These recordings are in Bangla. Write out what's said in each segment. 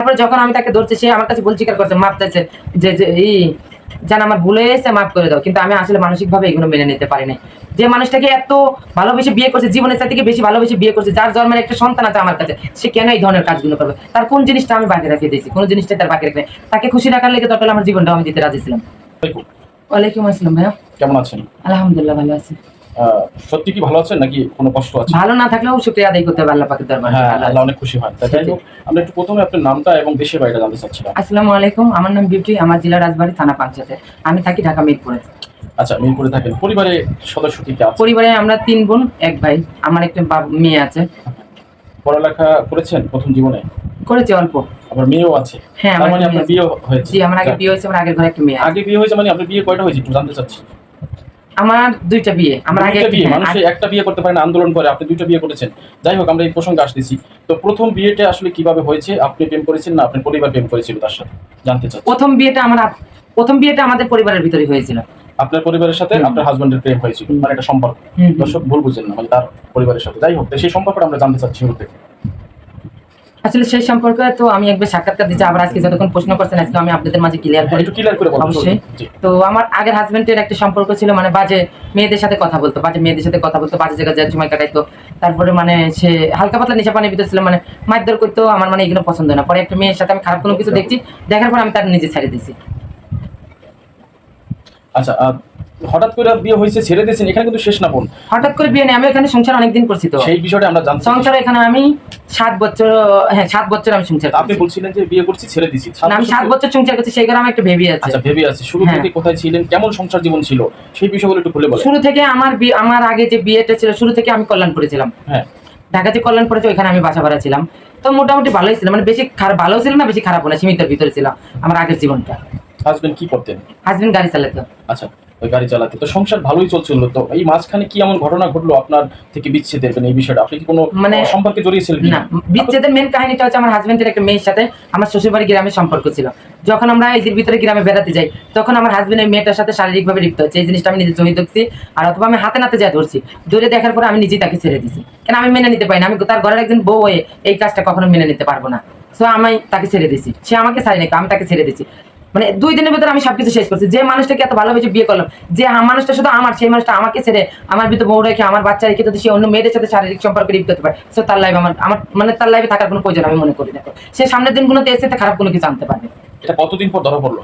তারপরে যখন আমি তাকে ধরছি সে আমার কাছে ভুল স্বীকার করছে মাপ চাইছে যে যে এই জান আমার ভুলে এসে মাফ করে দাও। কিন্তু আমি আসলে মানসিক ভাবে এগুলো মেনে নিতে পারি না যে মানুষটাকে এত ভালোবেসে বিয়ে করছে জীবনের সাথে থেকে বেশি ভালোবেসে বিয়ে করছে যার জন্মের একটা সন্তান আছে আমার কাছে সে কেন এই ধরনের কাজগুলো করবে? তার কোন জিনিসটা আমি বাকি রেখে দিয়েছি? কোন জিনিসটা তার বাকি রেখে তাকে খুশি রাখার লেগে দরকার আমার জীবনটা আমি দিতে রাজি ছিলাম। ওয়ালাইকুম আসসালাম ভাইয়া। কেমন আছেন? আলহামদুলিল্লাহ ভালো আছি। সত্যি কি ভালো আছেন নাকি কোনো কষ্ট আছে? ভালো না থাকলেও শুক্রিয়া আদায় করতে হবে পাকের দরবারে। হ্যাঁ আল্লাহ অনেক খুশি হয় তাই হোক, আমরা একটু প্রথমে আপনার নামটা এবং দেশের বাড়িটা জানতে চাচ্ছিলাম। আসসালামু আলাইকুম আমার নাম বিউটি আমার জেলা রাজবাড়ী থানা পাঁচশাতে আমি থাকি ঢাকা মিরপুরে। আচ্ছা মিরপুরে থাকেন। পরিবারে সদস্য কি কি আছে? পরিবারে আমরা তিন বোন এক ভাই আমার একটা বাব- মেয়ে আছে। পড়ালেখা করেছেন প্রথম জীবনে? করেছি অল্প। আবার মেয়েও আছে। হ্যাঁ, আমার মানে আপনার বিয়ে হয়েছে। জি আমার আগে বিয়ে হয়েছে আমার আগের ঘরে একটা মেয়ে আগে বিয়ে হয়েছে মানে আপনার বিয়ে কয়টা হয়েছে একটু জানতে চাচ্ছি। আমার দুইটা বিয়ে আমার আগে বিয়ে হ্যাঁ, মানুষ একটা বিয়ে করতে পারে না আন্দোলন করে আপনি দুইটা বিয়ে করেছেন। যাই হোক আমরা এই প্রসঙ্গে আসতেছি। তো প্রথম বিয়েটা আসলে কীভাবে হয়েছে? আপনি প্রেম করেছেন না? আপনার পরিবার প্রেম করেছিল তার সাথে? জানতে চাচ্ছি। প্রথম বিয়েটা আমার প্রথম বিয়েটা আমাদের পরিবারের ভিতরে হয়েছিল। আপনার পরিবারের সাথে আপনার হাজবেন্ডের প্রেম হয়েছিল। মানে একটা সম্পর্ক। দর্শক ভুল বুঝেন না মানে তার পরিবারের সাথে। যাই হোক সেই সম্পর্কটা আমরা জানতে চাচ্ছি থেকে আসলে সেই সম্পর্কে তো আমি একবার সাক্ষাৎকার দিচ্ছি আবার আজকে যতক্ষণ প্রশ্ন করছেন আজকে আমি আপনাদের মাঝে ক্লিয়ার করি। একটু ক্লিয়ার করে অবশ্যই। তো আমার আগের হাজবেন্ডের একটা সম্পর্ক ছিল মানে বাজে মেয়েদের সাথে কথা বলতো বাজে মেয়েদের সাথে কথা বলতো বাজে জায়গায় যাওয়ার সময় কাটাইতো। তারপরে মানে সে হালকা পাতলা নেশা পানির ভিতর ছিল মানে মারধর করতো আমার মানে এগুলো পছন্দ না। পরে একটা মেয়ের সাথে আমি খারাপ কোনো কিছু দেখছি দেখার পর আমি তার নিজে ছেড়ে দিয়েছি। আচ্ছা হঠাৎ করে বিয়ে হয়েছে ছেড়ে দিয়েছেন এখানে কিন্তু শেষ না বোন। হঠাৎ করে বিয়ে নেই আমি এখানে সংসার অনেকদিন করছি তো। সেই বিষয়টা আমরা চাচ্ছি। সংসার এখানে আমি সাত বছর হ্যাঁ সাত বছর আমি সংসার আপনি বলছিলেন যে বিয়ে করছি ছেড়ে দিছি আমি সাত বছর সংসার করছি সেই কারণে আমার একটা বেবি আছে। আচ্ছা ভেবে আছে। শুরু হ্যাঁ। থেকে কোথায় ছিলেন? কেমন সংসার জীবন ছিল? সেই বিষয়গুলো একটু খুলে বলেন। শুরু থেকে আমার আমার আগে যে বিয়েটা ছিল শুরু থেকে আমি কল্যাণ করেছিলাম। হ্যাঁ। ঢাকাতে কল্যাণ পড়েছে ওইখানে আমি বাসা ভাড়া ছিলাম। তো মোটামুটি ভালোই ছিল মানে বেশি খারাপ ভালো ছিল না বেশি খারাপ না সীমিতের ভিতরে ছিলাম আমার আগের জীবনটা। হাজবেন্ড কি করতেন? হাজবেন্ড গাড়ি চালাতো। আচ্ছা। গাড়ি চালাতে। তো সংসার ভালোই চলছিল। তো এই মাঝখানে কি এমন ঘটনা ঘটলো আপনার থেকে বিচ্ছেদের মানে এই বিষয়টা? আপনি কি কোনো মানে- সম্পর্কে জড়িয়েছিলেন না বিচ্ছেদের মেন কাহিনীটা হচ্ছে আমার হাজবেন্ডের একটা মেয়ের সাথে আমার শ্বশুরবাড়ি গ্রামের সম্পর্ক ছিল। যখন আমরা এদের ভিতরে গ্রামে বেড়াতে যাই তখন আমার হাজবেন্ডের মেয়েটার সাথে শারীরিকভাবে লিপ্ত হচ্ছে এই জিনিসটা আমি নিজে জমি দেখছি আর অথবা আমি হাতে নাতে যাই ধরছি ধরে দেখার পর আমি নিজেই তাকে ছেড়ে দিছি। কেন আমি মেনে নিতে পারি না? আমি তার ঘরের একজন বউ হয়ে এই কাজটা কখনো মেনে নিতে পারব না। সো আমি তাকে ছেড়ে দিছি। সে আমাকে ছাড়ি নাকি আমি তাকে ছেড়ে দিছি। মানে দুই দিনের ভিতরে আমি সবকিছু শেষ করছি। যে মানুষটাকে এত ভালোবেসে বিয়ে করলাম যে আ- মানুষটা শুধু আমার সেই মানুষটা আমাকে ছেড়ে আমার ভিতরে বউ রেখে আমার বাচ্চা রেখে যদি সে অন্য মেয়েদের সাথে শারীরিক সম্পর্কে লিপ্ত হতে পারে সো তার লাইফ আমার আমার মানে তার লাইফে থাকার কোনো প্রয়োজন আমি মনে করি না। সে সামনের দিনগুলোতে এসে তো খারাপ কোনো কিছু আনতে পারবে। এটা কতদিন পর ধরা পড়ল?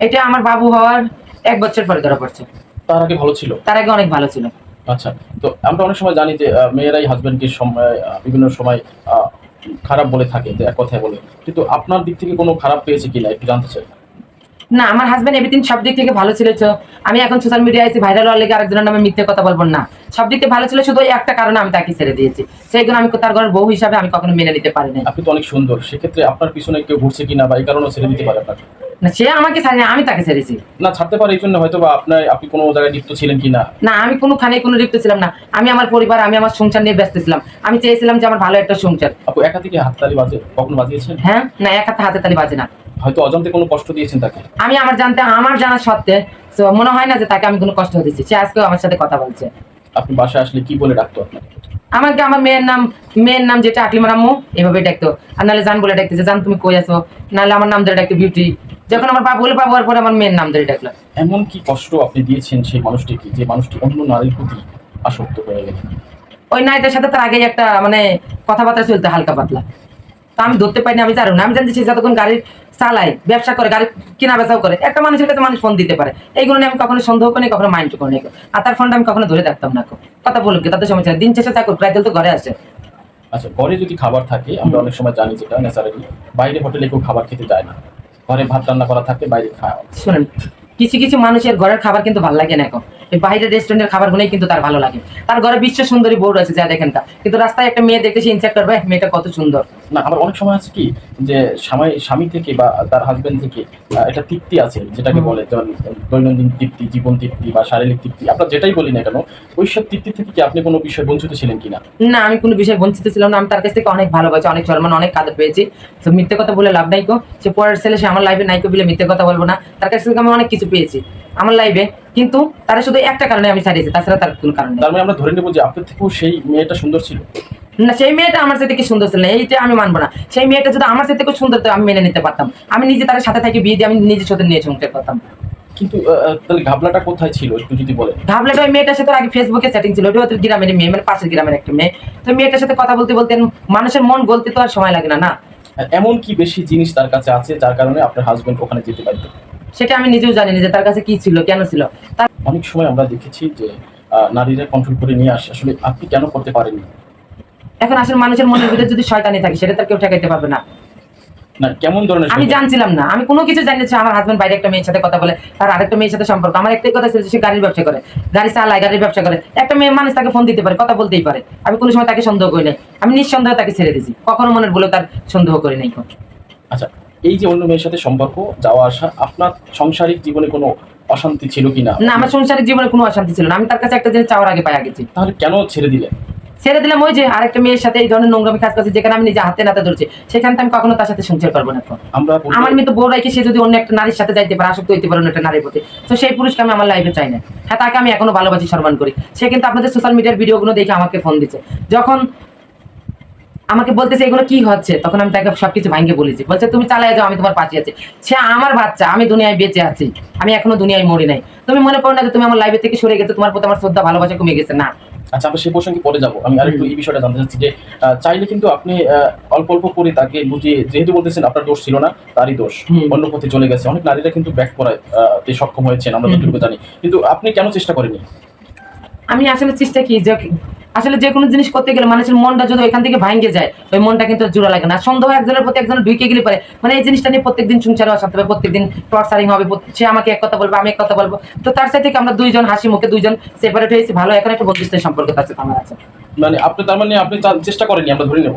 এটা আমার বাবু হওয়ার এক বছর পরে ধরা পড়ছে। তার আগে ভালো ছিল? তার আগে অনেক ভালো ছিল। আচ্ছা তো আমরা অনেক সময় জানি যে মেয়েরাই হাজবেন্ডকে সময় বিভিন্ন সময় খারাপ বলে থাকে যে এক কথায় বলে। কিন্তু আপনার দিক থেকে কোনো খারাপ পেয়েছে কিনা একটু জানতে চাই। না আমার হাজবেন্ড এভরিথিং সব দিক থেকে ভালো ছিল আমি এখন সোশ্যাল মিডিয়ায় এসে ভাইরাল হওয়ার লেগে আরেকজনের নামে মিথ্যে কথা বলব না। সব দিক থেকে ভালো ছিল শুধু একটা কারণে আমি তাকে ছেড়ে দিয়েছি। সেই জন্য আমি তার ঘরের বউ হিসাবে আমি কখনো মেনে নিতে পারি না আপনি তো অনেক সুন্দর সেক্ষেত্রে আপনার পিছনে কেউ ঘুরছে কিনা বা এই কারণে ছেড়ে দিতে পারে আপনাকে? না সে আমাকে ছাড়েনি আমি তাকে ছেড়েছি। না ছাড়তে পারে এই জন্য হয়তো বা আপনার আপনি কোনো জায়গায় লিপ্ত ছিলেন কিনা? না আমি কোনোখানে কোনো লিপ্ত ছিলাম না। আমি আমার পরিবার আমি আমার সংসার নিয়ে ব্যস্ত ছিলাম। আমি চেয়েছিলাম যে আমার ভালো একটা সংসার। আপু একা থেকে হাততালি বাজে কখনো বাজিয়েছেন? হ্যাঁ? না এক হাতে হাতে তালি বাজে না। হয়তো অজান্তে কোনো কষ্ট দিয়েছেন তাকে? আমি আমার জানতে আমার জানা সত্ত্বে তো মনে হয় না যে তাকে আমি কোনো কষ্ট দিয়েছি। সে আজকেও আমার সাথে কথা বলছে। আপনি বাসায় আসলে কি বলে ডাকতো আপনাকে? আমাকে আমার মেয়ের নাম মেয়ের নাম যেটা আকলিমা রাম্মু এভাবে ডাকতো। আর নাহলে জান বলে ডাকতেছে জান তুমি কই আছো? নাহলে আমার নাম ধরে ডাকতো বিউটি যখন আমার বাবু বলে বাবু হওয়ার পরে আমার মেয়ের নাম ধরে ডাকলো। এমন কি কষ্ট আপনি দিয়েছেন সেই মানুষটিকে যে মানুষটি অন্য নারীর প্রতি আসক্ত হয়ে গেলেন? ওই নাইটার সাথে তার আগেই একটা মানে কথাবার্তা চলতে হালকা পাতলা। তা আমি ধরতে পারিনি আমি জানি না। আমি জানতে সে যতক্ষণ গাড়ি চালায় ব্যবসা করে গাড়ি কেনা বেচাও করে একটা মানুষের কাছে মানুষ ফোন দিতে পারে। এইগুলো নিয়ে আমি কখনো সন্দেহ করি কখনো মাইন্ড করি না আর তার ফোনটা আমি কখনো ধরে রাখতাম না। কথা বলুক কি, তাতে সমস্যা। দিন শেষে চাকর প্রায় তো ঘরে আসে। আচ্ছা ঘরে যদি খাবার থাকে আমরা অনেক সময় জানি যেটা ন্যাচারালি বাইরে হোটেলে কেউ খাবার খেতে যায় না। ঘরে ভাত রান্না করা থাকে বাইরে খাওয়া শুনেন কিছু কিছু মানুষের ঘরের খাবার কিন্তু ভালো লাগে না এখন। এই বাইরের রেস্টুরেন্টের খাবারগুলোই কিন্তু তার ভালো লাগে। তার ঘরে বিশ্ব সুন্দরী বউ রয়েছে যা দেখেন তা। কিন্তু রাস্তায় একটা মেয়ে দেখতে সে ইনসেক্ট করবে মেয়েটা কত সুন্দর। না আমার অনেক সময় আছে কি যে স্বামী স্বামী থেকে বা তার হাজবেন্ড থেকে একটা তৃপ্তি আছে যেটাকে বলে যেমন দৈনন্দিন তৃপ্তি জীবন তৃপ্তি বা শারীরিক তৃপ্তি। আপনার যেটাই বলি না কেন ওই সব তৃপ্তি থেকে কি আপনি কোনো বিষয় বঞ্চিত ছিলেন কিনা? না আমি কোনো বিষয়ে বঞ্চিত ছিলাম না। আমি তার কাছ থেকে অনেক ভালোবাসি অনেক সম্মান অনেক কাদের পেয়েছি। তো মিথ্যে কথা বলে লাভ নাই কো সে পরের ছেলে সে আমার লাইফে নাইকো বলে মিথ্যে কথা বলব না। তার কাছ থেকে আমি অনেক কিছু পেয়েছি আমার লাইফে কিন্তু তারা শুধু একটা কারণে আমি ছাড়িয়েছি তাছাড়া তার কোনো কারণ তার মানে আমরা ধরে নেব যে আপনার থেকেও সেই মেয়েটা সুন্দর ছিল? না সেই মেয়েটা আমার সাথে কি সুন্দর ছিল না? এইটা আমি মানবো না। সেই মেয়েটা যদি আমার সাথে খুব সুন্দর তো আমি মেনে নিতে পারতাম। আমি নিজে তার সাথে থেকে বিয়ে দিয়ে আমি নিজের সাথে নিয়ে সংসার করতাম কিন্তু তাহলে ঘাবলাটা কোথায় ছিল একটু যদি বলেন? ভাবলাটা ওই মেয়েটার সাথে আগে ফেসবুকে সেটিং ছিল ওটা গ্রামের মেয়ে মানে পাশের গ্রামের একটা মেয়ে। তো মেয়েটার সাথে কথা বলতে বলতে মানুষের মন গলতে তো আর সময় লাগে না না? এমন কি বেশি জিনিস তার কাছে আছে যার কারণে আপনার হাজবেন্ড ওখানে যেতে পারত সেটা আমি নিজেও জানি না যে তার কাছে কি ছিল কেন ছিল। তার অনেক সময় আমরা দেখেছি যে নারীরা কন্ট্রোল করে নিয়ে আসে। আসলে আপনি কেন করতে পারেননি? এখন আসলে মানুষের মনের ভিতরে যদি শয়তানি থাকে সেটা তার কেউ ঠেকাইতে পারবে না। না কেমন ধরনের আমি জানছিলাম না। আমি কোনো কিছু জানি আমার হাজবেন্ড বাইরে একটা মেয়ের সাথে কথা বলে তার আরেকটা মেয়ের সাথে সম্পর্ক। আমার একটাই কথা ছিল সে গাড়ির ব্যবসা করে। গাড়ি চালায় গাড়ির ব্যবসা করে। একটা মেয়ে মানুষ তাকে ফোন দিতে পারে কথা বলতেই পারে। আমি কোনো সময় তাকে সন্দেহ করি নাই। আমি নিঃসন্দেহে তাকে ছেড়ে দিয়েছি। কখনো মনের বলে তার সন্দেহ করি নাই আচ্ছা এই যে অন্য মেয়ের সাথে সম্পর্ক যাওয়া আসা আপনার সাংসারিক জীবনে কোনো অশান্তি ছিল কিনা? না আমার সংসারিক জীবনে কোনো অশান্তি ছিল না। আমি তার কাছে একটা জিনিস চাওয়ার আগে পাইয়া গেছি। তাহলে কেন ছেড়ে দিলেন? ছেড়ে দিলাম ওই যে আরেকটা মেয়ের সাথে এই ধরনের নোংরামি কাজ করছে যেখানে আমি নিজে হাতে নাতে ধরছি সেখানে তো আমি কখনো তার সাথে সংসার করব না। আমরা আমার মতো বউ রাখি সে যদি অন্য একটা নারীর সাথে যাইতে পারে আসক্ত হইতে পারে অন্য একটা নারীর প্রতি তো সেই পুরুষকে আমি আমার লাইফে চাই না। হ্যাঁ তাকে আমি এখনও ভালোবাসি সম্মান করি। সে কিন্তু আপনাদের সোশ্যাল মিডিয়ার ভিডিওগুলো দেখে আমাকে ফোন দিচ্ছে যখন আমাকে বলতেছে এগুলো কি হচ্ছে? তখন আমি তাকে সবকিছু ভাঙ্গে বলেছি। বলছে তুমি চালাই যাও আমি তোমার পাশে আছি। সে আমার বাচ্চা আমি দুনিয়ায় বেঁচে আছি। আমি এখনও দুনিয়ায় মরি নাই। তুমি মনে করো না যে তুমি আমার লাইফের থেকে সরে গেছো তোমার প্রতি আমার শ্রদ্ধা ভালোবাসা কমে গেছে? না। আচ্ছা আমরা সেই প্রসঙ্গে পরে যাব। আমি আরেকটু এই বিষয়টা জানতে চাচ্ছি যে চাইলে কিন্তু আপনি আহ, অল্প অল্প করে তাকে বুঝিয়ে যেহেতু বলতেছেন আপনার দোষ ছিল না তারই দোষ। অন্য পথে চলে গেছে। অনেক নারীরা কিন্তু ব্যাক করায় সক্ষম হয়েছেন আমরা যতটুকু জানি। কিন্তু আপনি কেন চেষ্টা করেনি আমি আসলে চেষ্টা কি যে আসলে যে কোনো জিনিস করতে গেলে মানুষের মনটা যদি ওইখান থেকে ভাঙ্গে যায়, ওই মনটা কিন্তু জোড়া লাগে না। সন্দেহ একজনের প্রতি একজন ঢুকে গেলে পারে। মানে এই জিনিসটা নিয়ে প্রত্যেকদিন সংসারে অশান্তি হবে, প্রত্যেকদিন টর্চারিং হবে সে আমাকে এক কথা বলব, আমি এক কথা বলব। তো তার সাথে আমরা দুইজন হাসি মুখে দুইজন সেপারেট হয়েছি? ভালো, এখন একটা বন্ধুত্বের সম্পর্ক তার সাথে আমার আছে। মানে আপনি তার মানে আপনি চেষ্টা করেনি আমরা ধরে নেব।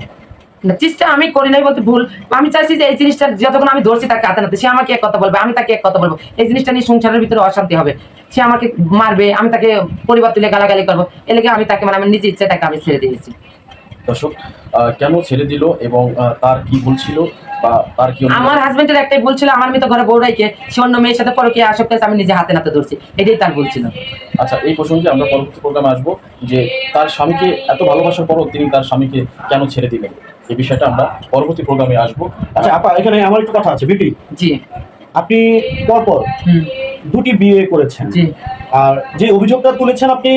চেষ্টা আমি করি নাই বলতে ভুল। আমি চাইছি যে এই জিনিসটা যতক্ষণ আমি ধরছি তাকে হাতে নাতে, সে আমাকে এক কথা বলবে, আমি তাকে এক কথা বলব। এই জিনিসটা নিয়ে সংসারের ভিতরে অশান্তি হবে। সে আমাকে মারবে, আমি তাকে পরিবার তুলে গালাগালি করব। এলাকে আমি তাকে মানে আমি নিজে ইচ্ছে তাকে আমি ছেড়ে দিয়েছি। দর্শক কেন ছেড়ে দিল এবং তার কি ভুল ছিল? আমার হাজবেন্ডের একটাই ভুল ছিল আমার মেয়ে তো ঘরে বউ রাইকে সে অন্য মেয়ের সাথে পরকে আসক্ত আমি নিজে হাতে নাতে ধরছি। এটাই তার ভুল ছিল। আচ্ছা এই প্রসঙ্গে আমরা পরবর্তী প্রোগ্রামে আসব যে তার স্বামীকে এত ভালোবাসার পরও তিনি তার স্বামীকে কেন ছেড়ে দিলেন? এই বিষয়টা আমরা পরবর্তী প্রোগ্রামে আসব। আচ্ছা আপা এখানে আমার একটু কথা আছে বিপি। জি। আপনি পরপর দুটি বিয়ে করেছেন। জি। আর যে অভিযোগটা তুলেছেন আপনি